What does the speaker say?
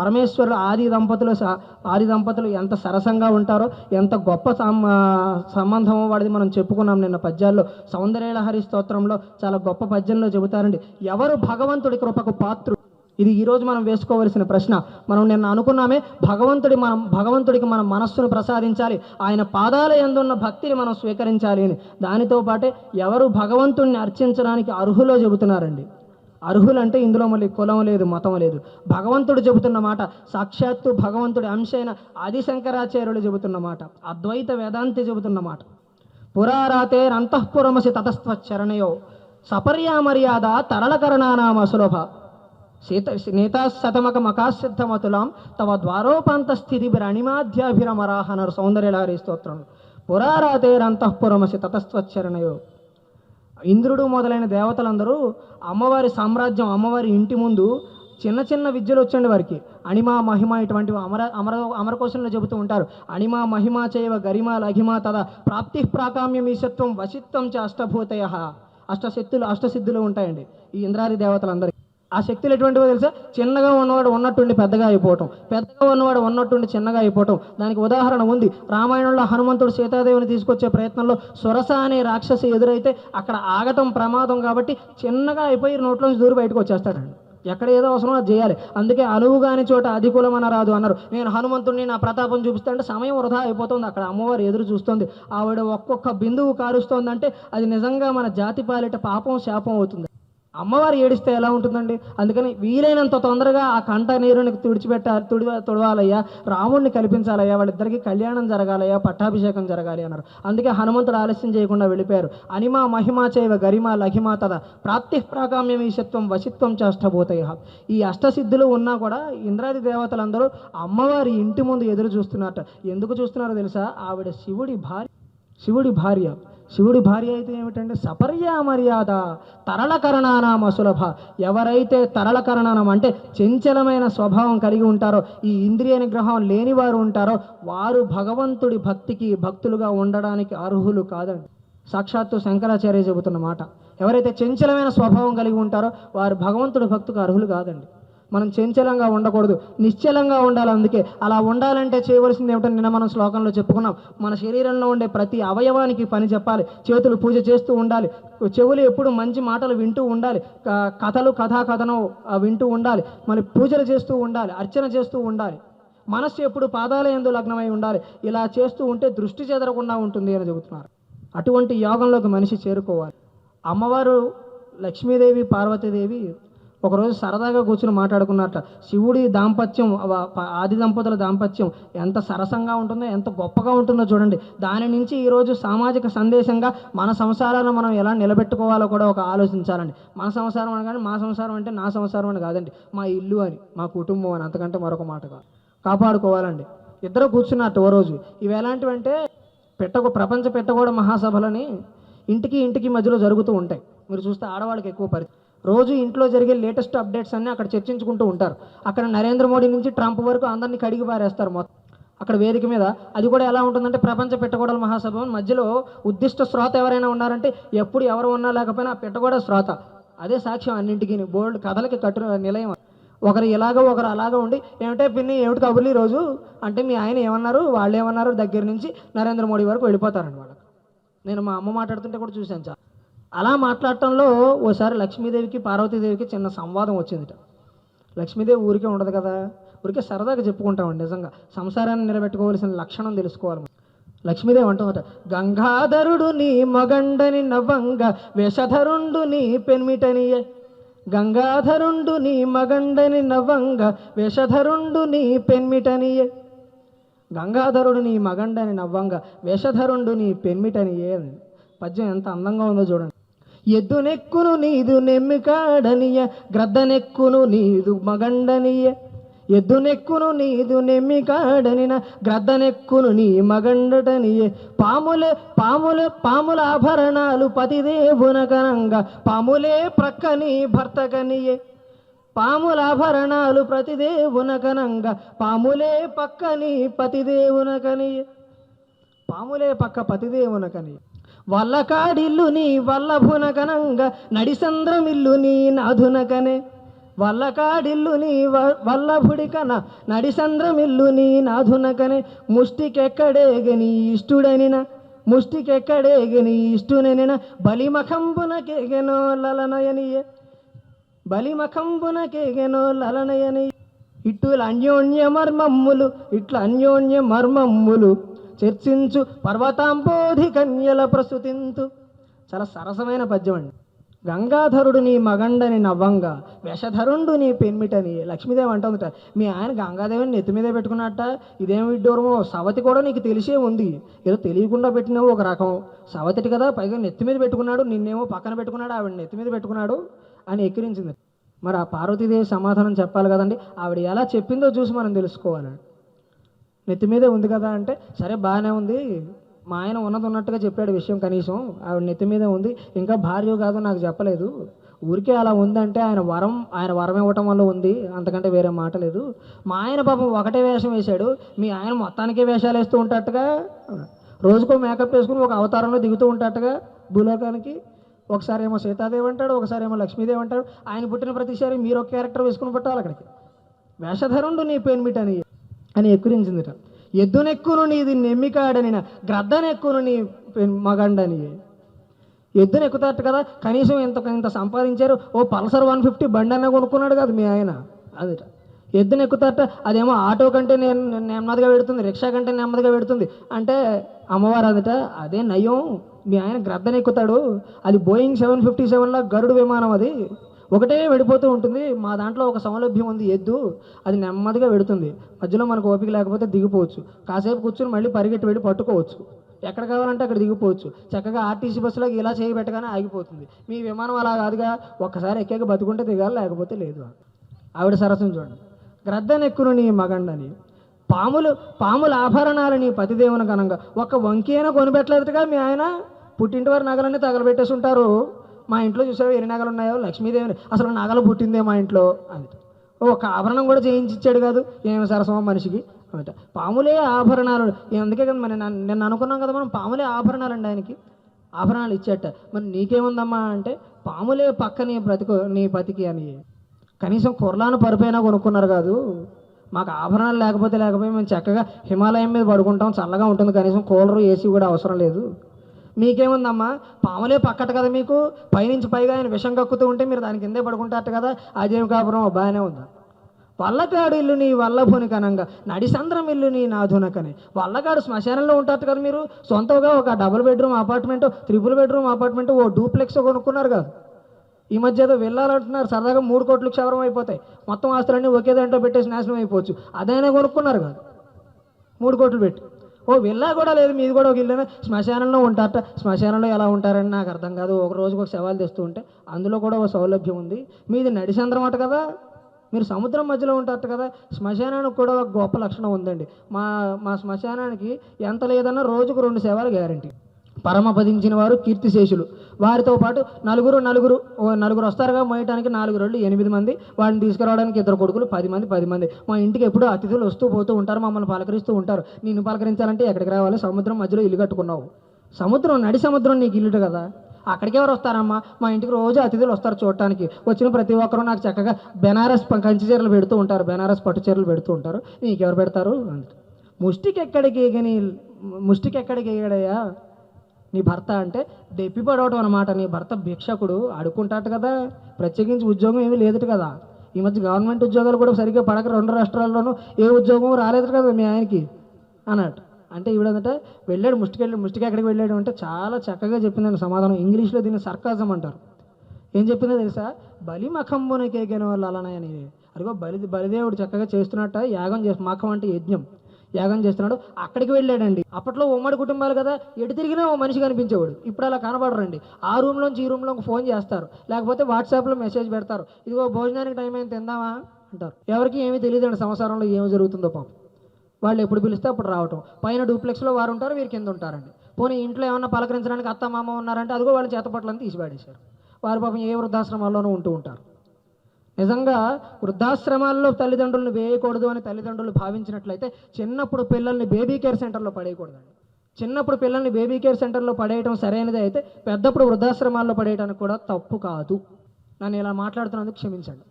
పరమేశ్వరుడు ఆది దంపతులు స- ఆది దంపతులు ఎంత సరసంగా ఉంటారో ఎంత గొప్ప సం- సంబంధమో వాడిది మనం చెప్పుకున్నాం నిన్న పద్యాల్లో. సౌందర్యలహరి స్తోత్రంలో చాలా గొప్ప పద్యంలో చెబుతారండి. ఎవరు భగవంతుడి కృపకు పాత్రుడు ఇది ఈరోజు మనం వేసుకోవలసిన ప్రశ్న. మనం నిన్న అనుకున్నామే భగవంతుడి మనం భగవంతుడికి మన మనస్సును ప్రసాదించాలి. ఆయన పాదాల ఎందున్న భక్తిని మనం స్వీకరించాలి అని. దానితో పాటే ఎవరు భగవంతుడిని అర్చించడానికి అర్హులో చెబుతున్నారండి. అర్హులంటే ఇందులో మళ్ళీ కులం లేదు మతం లేదు. భగవంతుడు చెబుతున్న మాట సాక్షాత్తు భగవంతుడి అంశైన ఆదిశంకరాచార్యులు చెబుతున్న మాట అద్వైత వేదాంతి చెబుతున్న మాట. పురారాతే అంతఃపురమసి తతస్త్వచ్చరణయో చరణయో సపర్యామర్యాద తరళకరణానామ సులభ. సీత నీతాశతమక మకాసిద్ధమతులాం తవ ద్వారోపాంత స్థితి అణిమాధ్యాభిరమరాహనరు సౌందర్యలారి స్తోత్రం పురారాతేరంతఃపురమసి తతస్త్వచ్చరణయో ఇంద్రుడు మొదలైన దేవతలందరూ అమ్మవారి సామ్రాజ్యం అమ్మవారి ఇంటి ముందు చిన్న చిన్న విద్యలు వచ్చండి వారికి. అణిమా మహిమ ఇటువంటివి అమర అమర అమరకోశంలో చెబుతూ ఉంటారు. అణిమా మహిమ చేయవ గరిమ లఘిమ తద ప్రాప్తి ప్రాకామ్యం ఈశత్వం వశిత్వం చ అష్టభూతయ. అష్టశక్తులు అష్టసిద్ధులు ఉంటాయండి ఈ ఇంద్రాది దేవతలందరికీ. ఆ శక్తులు ఎటువంటివో తెలుసా? చిన్నగా ఉన్నవాడు ఉన్నట్టుండి పెద్దగా అయిపోవటం. పెద్దగా ఉన్నవాడు ఉన్నట్టుండి చిన్నగా అయిపోవటం. దానికి ఉదాహరణ ఉంది. రామాయణంలో హనుమంతుడు సీతాదేవిని తీసుకొచ్చే ప్రయత్నంలో సురస అనే రాక్షసి ఎదురైతే అక్కడ ఆగటం ప్రమాదం కాబట్టి చిన్నగా అయిపోయి నోట్లోంచి దూరి బయటకు వచ్చేస్తాడండి. ఎక్కడ ఏదో అవసరమో అది చేయాలి. అందుకే అనువు కాని చోట అధికులమన రాదు అన్నారు నేను హనుమంతుడిని నా ప్రతాపం చూపిస్తా అంటే సమయం వృధా అయిపోతుంది. అక్కడ అమ్మవారు ఎదురు చూస్తుంది. ఆవిడ ఒక్కొక్క బిందువు కారుస్తోందంటే అది నిజంగా మన జాతి పాలిట పాపం శాపం అవుతుంది. అమ్మవారు ఏడిస్తే ఎలా ఉంటుందండి? అందుకని వీలైనంత తొందరగా ఆ కంట నీరుని తుడిచిపెట్ట తుడి తుడవాలయ్యా. రాముడిని కల్పించాలయ్యా. వాళ్ళిద్దరికి కళ్యాణం జరగాలయ్యా. పట్టాభిషేకం జరగాలి అన్నారు. అందుకే హనుమంతుడు ఆలస్యం చేయకుండా వెళ్ళిపోయారు. అనిమా మహిమా చైవ గరిమా లహిమా తద ప్రాప్తి ప్రాకామ్యం ఈశత్వం వశిత్వం చేష్టభూతయ. ఈ అష్టసిద్ధులు ఉన్నా కూడా ఇంద్రాది దేవతలందరూ అమ్మవారి ఇంటి ముందు ఎదురు చూస్తున్నట్ట. ఎందుకు చూస్తున్నారో తెలుసా? ఆవిడ శివుడి భార్య శివుడి భార్య. శివుడి భార్య అయితే ఏమిటంటే సపర్యా మర్యాద తరళకరణానామ సులభ. ఎవరైతే తరళకరణానం అంటే చంచలమైన స్వభావం కలిగి ఉంటారో ఈ ఇంద్రియ నిగ్రహం లేని వారు ఉంటారో వారు భగవంతుడి భక్తికి భక్తులుగా ఉండడానికి అర్హులు కాదండి. సాక్షాత్తు శంకరాచార్య చెబుతున్న మాట. ఎవరైతే చంచలమైన స్వభావం కలిగి ఉంటారో వారు భగవంతుడి భక్తుకు అర్హులు కాదండి. మనం చంచలంగా ఉండకూడదు నిశ్చలంగా ఉండాలి అందుకే. అలా ఉండాలంటే చేయవలసింది ఏమిటో నిన్న మనం శ్లోకంలో చెప్పుకున్నాం. మన శరీరంలో ఉండే ప్రతి అవయవానికి పని చెప్పాలి. చేతులు పూజ చేస్తూ ఉండాలి. చెవులు ఎప్పుడు మంచి మాటలు వింటూ ఉండాలి. కథలు కథాకథనం వింటూ ఉండాలి. మరి పూజలు చేస్తూ ఉండాలి. అర్చన చేస్తూ ఉండాలి. మనస్సు ఎప్పుడు పాదాల ఎందు లగ్నమై ఉండాలి. ఇలా చేస్తూ ఉంటే దృష్టి చెదరకుండా ఉంటుంది అని చెబుతున్నారు. అటువంటి యోగంలోకి మనిషి చేరుకోవాలి. అమ్మవారు లక్ష్మీదేవి పార్వతీదేవి ఒకరోజు సరదాగా కూర్చుని మాట్లాడుకున్నారట. శివుడి దాంపత్యం ఆది దంపతుల దాంపత్యం ఎంత సరసంగా ఉంటుందో ఎంత గొప్పగా ఉంటుందో చూడండి. దాని నుంచి ఈరోజు సామాజిక సందేశంగా మన సంసారాలను మనం ఎలా నిలబెట్టుకోవాలో కూడా ఒక ఆలోచించాలండి. మన సంసారం అని కానీ మా సంసారం అంటే నా సంసారం అని కాదండి. మా ఇల్లు అని మా కుటుంబం అని అంతకంటే మరొక మాట కాదు. కాపాడుకోవాలండి. ఇద్దరు కూర్చున్నట్టు ఓ రోజు. ఇవి ఎలాంటివంటే పెట్టక ప్రపంచ పెట్టగోడ మహాసభలని ఇంటికి ఇంటికి మధ్యలో జరుగుతూ ఉంటాయి. మీరు చూస్తే ఆడవాళ్ళకి ఎక్కువ పరి రోజు ఇంట్లో జరిగే లేటెస్ట్ అప్డేట్స్ అన్నీ అక్కడ చర్చించుకుంటూ ఉంటారు. అక్కడ నరేంద్ర మోడీ నుంచి ట్రంప్ వరకు అందరినీ కడిగి పారేస్తారు మొత్తం. అక్కడ వేదిక మీద అది కూడా ఎలా ఉంటుందంటే ప్రపంచ పెట్టగోడల మహాసభ మధ్యలో ఉద్దిష్ట శ్రోత ఎవరైనా ఉన్నారంటే ఎప్పుడు ఎవరు ఉన్నా లేకపోయినా ఆ పెట్టగోడ శ్రోత. అదే సాక్ష్యం అన్నింటికి బోల్డ్ కథలకి కట్టు నిలయం ఒకరు ఇలాగ ఒకరు అలాగ ఉండి ఏమిటే పిన్ని ఏమిటి కబుర్లు రోజు? అంటే మీ ఆయన ఏమన్నారు? వాళ్ళు ఏమన్నారు? దగ్గర నుంచి నరేంద్ర మోడీ వరకు వెళ్ళిపోతారండి వాళ్ళకి నేను మా అమ్మ మాట్లాడుతుంటే కూడా చూశాను చాలా. అలా మాట్లాడటంలో ఓసారి లక్ష్మీదేవికి పార్వతీదేవికి చిన్న సంవాదం వచ్చిందిట. లక్ష్మీదేవి ఊరికే ఉండదు కదా? ఊరికే సరదాగా చెప్పుకుంటామండి నిజంగా. సంసారాన్ని నిలబెట్టుకోవాల్సిన లక్షణం తెలుసుకోవాలి లక్ష్మీదేవి అంటుందట గంగాధరుడు నీ మగండని నవ్వంగ వేషధరుండు నీ పెన్మిటనియే. గంగాధరుండు నీ మగండని నవ్వంగ వేషధరుండు నీ పెన్మిటనియే. గంగాధరుడు నీ మగండని నవ్వంగ వేషధరుండు నీ పెన్మిటనియే. అని. పద్యం ఎంత అందంగా ఉందో చూడండి. ఎద్దు నెక్కును నీదు నెమ్మికాడనియ గ్రద్ద నెక్కును నీదు మగండనియ. ఎద్దు నెక్కును నీదు నెమ్మికాడనిన గ్రద్ద నెక్కును నీ మగండటనియే. పాములే పాముల పాముల ఆభరణాలు పతిదేవున కనంగా పాములే ప్రక్కని భర్తకనియే పాముల ఆభరణాలు ప్రతిదేవునకనంగా పాములే పక్కని పతిదేవునకనియే పాములే పక్క పతిదేవునకని వల్లకాడిల్లు నీ వల్లభునకనంగా నడిసంద్రమిల్లు నీ నాధునకనే వల్లకాడిల్లు నీ వ- వల్లభుడికన నడిసంద్రమిల్లు నీ నాధునకనే ముష్టికెక్కడేగని ఇష్టుడనిన ముష్టికెక్కడేగని ఇష్టునెనిన బలిమఖంబునకేగెనో లలనయనియే. బలిమఖంబునకేగెనో లలనయని ఇట్టుల అన్యోన్య మర్మమ్ములు ఇట్ల అన్యోన్య మర్మమ్ములు చర్చించు పర్వతాంబోధి కన్యల ప్రస్తుతింతు చాలా సరసమైన పద్యం అండి. గంగాధరుడు నీ మగండని నవ్వంగా వేషధరుండు నీ పెన్మిటని. లక్ష్మీదేవి అంటుందట మీ ఆయన గంగాదేవిని నెత్తి మీద పెట్టుకున్నట్ట? ఇదేం విడ్డూరమో? సవతి కూడా నీకు తెలిసే ఉంది. ఏదో తెలియకుండా పెట్టినావు ఒక రకం. సవతిటి కదా పైగా నెత్తి మీద పెట్టుకున్నాడు నిన్నేమో పక్కన పెట్టుకున్నాడు ఆవిడ నెత్తి మీద పెట్టుకున్నాడు అని ఎక్కిరించింది. మరి ఆ పార్వతీదేవి సమాధానం చెప్పాలి కదండి. ఆవిడ ఎలా చెప్పిందో చూసి మనం తెలుసుకోవాలండి. నెత్తి మీదే ఉంది కదా అంటే సరే బాగానే ఉంది. మా ఆయన ఉన్నది ఉన్నట్టుగా చెప్పాడు విషయం కనీసం. ఆవిడ నెత్తి మీదే ఉంది. ఇంకా భార్య కాదు నాకు చెప్పలేదు. ఊరికే అలా ఉందంటే ఆయన వరం ఆయన వరం ఇవ్వటం వల్ల ఉంది. అంతకంటే వేరే మాట లేదు. మా ఆయన పాపం ఒకటే వేషం వేశాడు. మీ ఆయన మొత్తానికే వేషాలు వేస్తూ ఉంటట్టుగా రోజుకో మేకప్ వేసుకుని ఒక అవతారంలో దిగుతూ ఉంటట్టుగా భూలోకానికి. ఒకసారి ఏమో సీతాదేవి అంటాడు ఒకసారి ఏమో లక్ష్మీదేవి అంటాడు. ఆయన పుట్టిన ప్రతిసారి మీరు ఒక క్యారెక్టర్ వేసుకుని పట్టాలి అక్కడికి. వేషధరుండు నీ పెన్మిట అని అని ఎక్కిరించిందిట. ఎద్దునెక్కును నీది నెమ్మికాడని గ్రద్దనెక్కును నీ మగండని. ఎద్దును ఎక్కుతారట కదా కనీసం ఇంత ఇంత సంపాదించారు ఓ పల్సర్ వన్ ఫిఫ్టీ బండి అన్న కొనుక్కున్నాడు కదా మీ ఆయన. అదిట. ఎద్దును ఎక్కుతారట అదేమో ఆటో కంటే నేను నెమ్మదిగా పెడుతుంది రిక్షా కంటే నెమ్మదిగా పెడుతుంది. అంటే అమ్మవారు అదిట అదే నయం మీ ఆయన గ్రద్దనెక్కుతాడు అది బోయింగ్ సెవెన్ ఫిఫ్టీ సెవెన్లో గరుడు విమానం అది. ఒకటే వెడిపోతూ ఉంటుంది. మా దాంట్లో ఒక సౌలభ్యం ఉంది ఎద్దు. అది నెమ్మదిగా వెడుతుంది. మధ్యలో మనకు ఓపిక లేకపోతే దిగిపోవచ్చు. కాసేపు కూర్చుని మళ్ళీ పరిగెట్టి వెళ్ళి పట్టుకోవచ్చు. ఎక్కడ కావాలంటే అక్కడ దిగిపోవచ్చు. చక్కగా ఆర్టీసీ బస్సులోకి ఇలా చేయబెట్టగానే ఆగిపోతుంది. మీ విమానం అలా కాదుగా. ఒక్కసారి ఎక్కాక బతుకుంటే దిగాలి లేకపోతే లేదు ఆవిడ సరసం చూడండి. గ్రద్దనెక్కును నీ మగండని. పాములు పాముల ఆభరణాలు నీ పతిదేవుని ఘనంగా. ఒక వంకైనా కొనిపెట్టలేదుగా మీ ఆయన? పుట్టింటి వారి నగలన్నీ తగలబెట్టేసి ఉంటారు. మా ఇంట్లో చూసావు ఎన్ని నగలు ఉన్నాయో? లక్ష్మీదేవి అసలు నగలు పుట్టిందే మా ఇంట్లో? అని ఒక ఆభరణం కూడా చేయించి ఇచ్చాడు కాదు. ఏమి సరసమో మనిషికి? అనట పాములే ఆభరణాలు. అందుకే కదా మరి నిన్న అనుకున్నాం కదా మనం పాములే ఆభరణాలు అండి ఆయనకి. ఆభరణాలు ఇచ్చేట. మరి నీకేముందమ్మా అంటే పాములే పక్క నీ బ్రతుకు నీ బతికి అని. కనీసం కుర్లాను పరుపైనా కొనుక్కున్నారు కాదు. మాకు ఆభరణాలు లేకపోతే లేకపోతే మేము చక్కగా హిమాలయం మీద పడుకుంటాం. చల్లగా ఉంటుంది. కనీసం కూలరు ఏసీ కూడా అవసరం లేదు. మీకేముందమ్మా? పాములే పక్కట కదా మీకు? పైనుంచి పైగా ఆయన విషం కక్కుతూ ఉంటే మీరు దాని కిందే పడుకుంటారట కదా? అదేం కాపురం బాగానే ఉందా? వల్లకాడు ఇల్లు నీ వల్లభునికనంగా నడిసంద్రం ఇల్లు నీ నాధునకని. వల్లకాడు శ్మశానంలో ఉంటారు కదా మీరు? సొంతంగా ఒక double bedroom apartment triple bedroom apartment ఓ డూప్లెక్స్ కొనుక్కున్నారు కదా. ఈ మధ్య ఏదో వెళ్ళాలంటున్నారు సరదాగా మూడు కోట్లు క్షవరం అయిపోతాయి. మొత్తం ఆస్తులన్నీ ఒకే దాంట్లో పెట్టేసి నాశనం అయిపోవచ్చు. అదైనా కొనుక్కున్నారు కదా. మూడు కోట్లు పెట్టి. ఓ విల్లా కూడా లేదు మీది కూడా ఒక ఇల్లు శ్మశానంలో ఉంటారట. శ్మశానంలో ఎలా ఉంటారని నాకు అర్థం కాదు. ఒక రోజుకు ఒక సవాల్ తెస్తూ ఉంటే అందులో కూడా ఒక సౌలభ్యం ఉంది. మీది నడిసంద్రం అట కదా? మీరు సముద్రం మధ్యలో ఉంటారట కదా? శ్మశానానికి కూడా ఒక గొప్ప లక్షణం ఉందండి. మా మా శ్మశానానికి ఎంత లేదన్నా రోజుకు రెండు సేవలు గ్యారంటీ. పరమపదించిన వారు కీర్తిశేషులు. వారితో పాటు నలుగురు నలుగురు ఓ నలుగురు వస్తారుగా మోయటానికి నాలుగు రెండు ఎనిమిది మంది. వాడిని తీసుకురావడానికి ఇద్దరు కొడుకులు పది మంది పది మంది. మా ఇంటికి ఎప్పుడూ అతిథులు వస్తూ పోతూ ఉంటారు మమ్మల్ని పలకరిస్తూ ఉంటారు. నిన్ను పలకరించాలంటే ఎక్కడికి రావాలి? సముద్రం మధ్యలో ఇల్లు కట్టుకున్నావు. సముద్రం నడి సముద్రం నీకు ఇల్లుడు కదా? అక్కడికి ఎవరు వస్తారమ్మా? మా ఇంటికి రోజు అతిథులు వస్తారు చూడటానికి. వచ్చిన ప్రతి ఒక్కరూ నాకు చక్కగా బెనారస్ ప- కంచి చీరలు పెడుతూ ఉంటారు. బెనారస్ పట్టు చీరలు పెడుతూ ఉంటారు. నీకెవరు పెడతారు? ముష్టికి ఎక్కడికి ఎగని ముష్టికి ఎక్కడికి ఎగడయ్యా నీ భర్త అంటే దెప్పిపడవటం అనమాట నీ భర్త భిక్షకుడు అడుక్కుంటాడు కదా. ప్రత్యేకించి ఉద్యోగం ఏమీ లేదు కదా. ఈ మధ్య గవర్నమెంట్ ఉద్యోగాలు కూడా సరిగ్గా పడక రెండు రాష్ట్రాల్లోనూ ఏ ఉద్యోగం రాలేదు కదా మీ ఆయనకి అన్నట్టు. అంటే ఈవిడంటే వెళ్ళాడు ముష్టికి వెళ్ళి ముష్టికి ఎక్కడికి వెళ్ళాడు అంటే చాలా చక్కగా చెప్పిందని సమాధానం. ఇంగ్లీష్లో దీన్ని సర్కాజం అంటారు. ఏం చెప్పిందో తెలుసా? బలి మఖంబున కేకైన వాళ్ళు అలానే అని అదిగో బలి బలిదేవుడు చక్కగా చేస్తున్నట్ట యాగం చేసి మఖం అంటే యజ్ఞం. యాగం చేస్తున్నాడు అక్కడికి వెళ్ళాడండి. అప్పట్లో ఉమ్మడి కుటుంబాలు కదా ఎటు తిరిగినా ఓ మనిషి కనిపించేవాడు. ఇప్పుడు అలా కనబడరండి. ఆ రూమ్లోంచి ఈ రూమ్లోకి ఫోన్ చేస్తారు. లేకపోతే వాట్సాప్లో మెసేజ్ పెడతారు. ఇదిగో భోజనానికి టైం అయింది తిందామా? అంటారు. ఎవరికి ఏమీ తెలియదండి సంసారంలో ఏమి జరుగుతుందో పాపం. వాళ్ళు ఎప్పుడు పిలిస్తే అప్పుడు రావటం. పైన డూప్లెక్స్లో వారు ఉంటారు వీరు కింద ఉంటారండి. పోనీ ఇంట్లో ఏమన్నా పలకరించడానికి అత్త మామ ఉన్నారంటే అదిగో వాళ్ళ చేతపట్లని తీసిపాడేశారు. వారు పాపం ఏ వృద్ధాశ్రమాల్లోనూ ఉంటూ ఉంటారు. నిజంగా వృద్ధాశ్రమాల్లో తల్లిదండ్రులను వేయకూడదు అని తల్లిదండ్రులు భావించినట్లయితే చిన్నప్పుడు పిల్లల్ని బేబీ కేర్ సెంటర్లో పడేయకూడదండి. చిన్నప్పుడు పిల్లల్ని బేబీ కేర్ సెంటర్లో పడేయటం సరైనదే అయితే పెద్దప్పుడు వృద్ధాశ్రమాల్లో పడేయడానికి కూడా తప్పు కాదు. నన్ను ఇలా మాట్లాడుతున్నందుకు క్షమించండి.